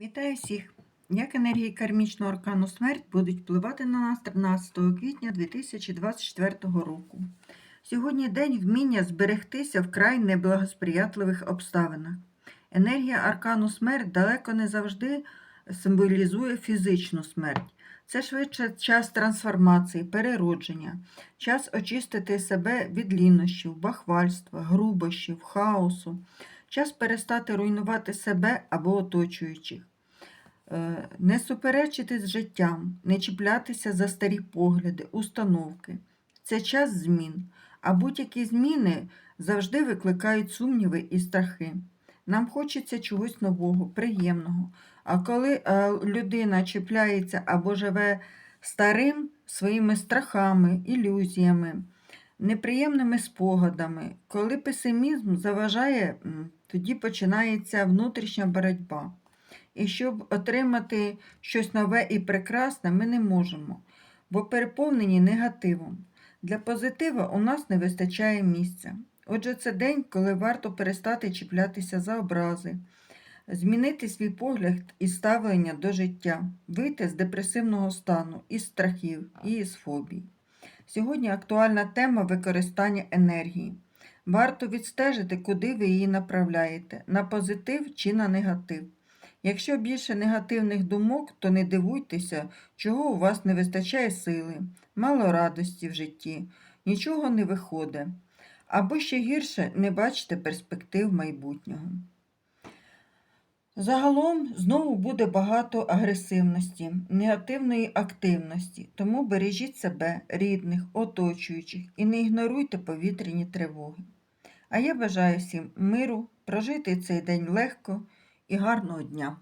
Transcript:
Вітаю всіх! Як енергії кармічного аркану смерть будуть впливати на нас 13 квітня 2024 року. Сьогодні день вміння зберегтися в край неблагосприятливих обставинах. Енергія аркану смерть далеко не завжди символізує фізичну смерть. Це швидше час трансформації, переродження, час очистити себе від лінощів, бахвальства, грубощів, хаосу, час перестати руйнувати себе або оточуючих. Е, Не суперечити з життям, не чіплятися за старі погляди, установки. Це час змін, а будь-які зміни завжди викликають сумніви і страхи. Нам хочеться чогось нового, приємного. А коли е, людина чіпляється або живе старим своїми страхами, ілюзіями, неприємними спогадами, коли песимізм заважає, тоді починається внутрішня боротьба. І щоб отримати щось нове і прекрасне, ми не можемо, бо переповнені негативом. Для позитива у нас не вистачає місця. Отже, це день, коли варто перестати чіплятися за образи, змінити свій погляд і ставлення до життя, вийти з депресивного стану, із страхів і із фобій. Сьогодні актуальна тема використання енергії. Варто відстежити, куди ви її направляєте, на позитив чи на негатив. Якщо більше негативних думок, то не дивуйтеся, чого у вас не вистачає сили, мало радості в житті, нічого не виходить. Або ще гірше не бачите перспектив майбутнього. Загалом знову буде багато агресивності, негативної активності, тому бережіть себе, рідних, оточуючих і не ігноруйте повітряні тривоги. А я бажаю всім миру, прожити цей день легко і гарного дня.